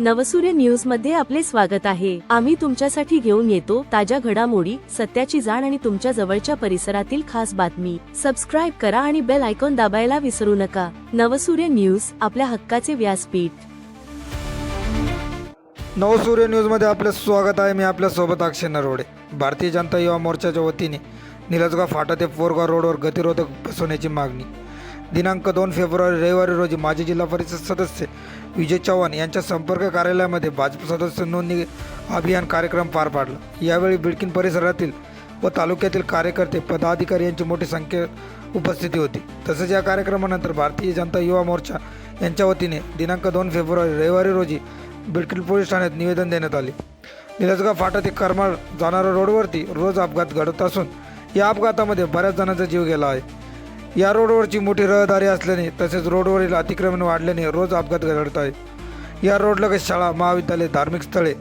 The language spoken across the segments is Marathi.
नवसूर्य न्यूजमध्ये आपले स्वागत आहे. आम्ही तुमच्यासाठी घेऊन येतो ताज्या घडामोडी सत्याची जाण आणि तुमच्या जवळच्या परिसरातील खास बातमी. सबस्क्राईब करा आणि बेल आयकॉन दाबायला विसरू नका. नवसूर्य न्यूज आपल्या हक्काचे व्यासपीठ. नवसूर्य न्यूजमध्ये आपलं स्वागत आहे. मी आपल्यासोबत अक्षय नरोडे भारतीय जनता युवा मोर्चाच्या वतीने निलजगाव फाटा ते पोरगाव रोडवर गतिरोधक बसवण्याची मागणी. दिनांक दोन फेब्रुवारी रविवारी रोजी माजी जिल्हा परिषद सदस्य विजय चव्हाण यांच्या संपर्क कार्यालयामध्ये भाजप सदस्य नोंदणी अभियान कार्यक्रम पार पाडला. यावेळी बिडकीन परिसरातील व तालुक्यातील कार्यकर्ते पदाधिकारी यांची मोठी संख्या उपस्थिती होती. तसेच या कार्यक्रमानंतर भारतीय जनता युवा मोर्चा यांच्या वतीने दिनांक दोन फेब्रुवारी रविवारी रोजी बिडकीन पोलीस ठाण्यात निवेदन देण्यात आले. निलजगाव फाटा ते करमाळ जाणाऱ्या रोडवरती रोज अपघात घडत असून या अपघातामध्ये बऱ्याच जणांचा जीव गेला आहे. या रोडवरची मोठी रहदारी असल्याने तसेच रोडवरील अतिक्रमण वाढल्याने रोज अपघात घडत आहे. या रोडलगत शाळा महाविद्यालय धार्मिक स्थळे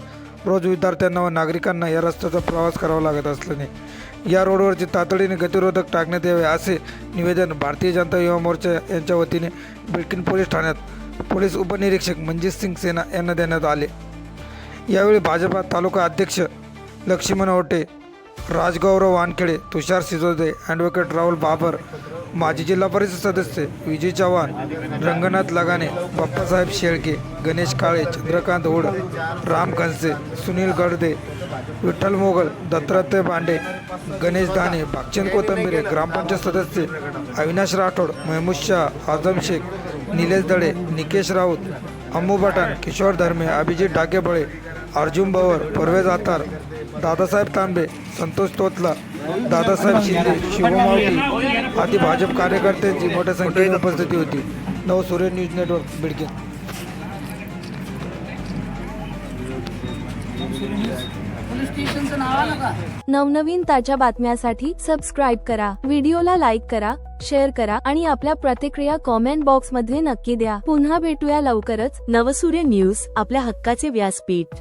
रोज विद्यार्थ्यांना व नागरिकांना या रस्त्याचा प्रवास करावा लागत असल्याने या रोडवरची तातडीने गतिरोधक टाकण्यात यावे असे निवेदन भारतीय जनता युवा मोर्चा यांच्या वतीने बिडकीन पोलीस ठाण्यात पोलीस उपनिरीक्षक मंजित सिंग सेना यांना देण्यात आले. यावेळी भाजपा तालुका अध्यक्ष लक्ष्मण ओटे राजगौरव वानखेडे तुषार सिजोदे ॲडव्होकेट राहुल बाबर माजी जिल्हा परिषद सदस्य विजय चव्हाण रंगनाथ लगाने बाप्पासाहेब शेळके गणेश काळे चंद्रकांत ओड राम खनसे सुनील गडदे विठ्ठल मोगल दत्तात्रय पांडे गणेश दाने भागचंद कोथंबिरे ग्रामपंचायत सदस्य अविनाश राठोड महमूद शाह आझम शेख निलेश दळे निकेश राऊत अम्मू बटाण किशोर धर्मे अभिजित डाकेबळे अर्जुन बवर परवेज आतार दादासाहेब तांबे संतोष तोतला दादासाहेब शिंदे शिवमावली आदी भाजप कार्यकर्त्यांची मोठ्या संख्येने उपस्थिती होती. नव सूर्य न्यूज नेटवर्क बिडके. नवनवीन ताज्या बातम्यासाठी सबस्क्राईब करा व्हिडिओला लाईक करा शेअर करा आणि आपल्या प्रतिक्रिया कॉमेंट बॉक्समध्ये नक्की द्या. पुन्हा भेटूया लवकरच. नवसूर्य न्यूज आपल्या हक्काचे व्यासपीठ.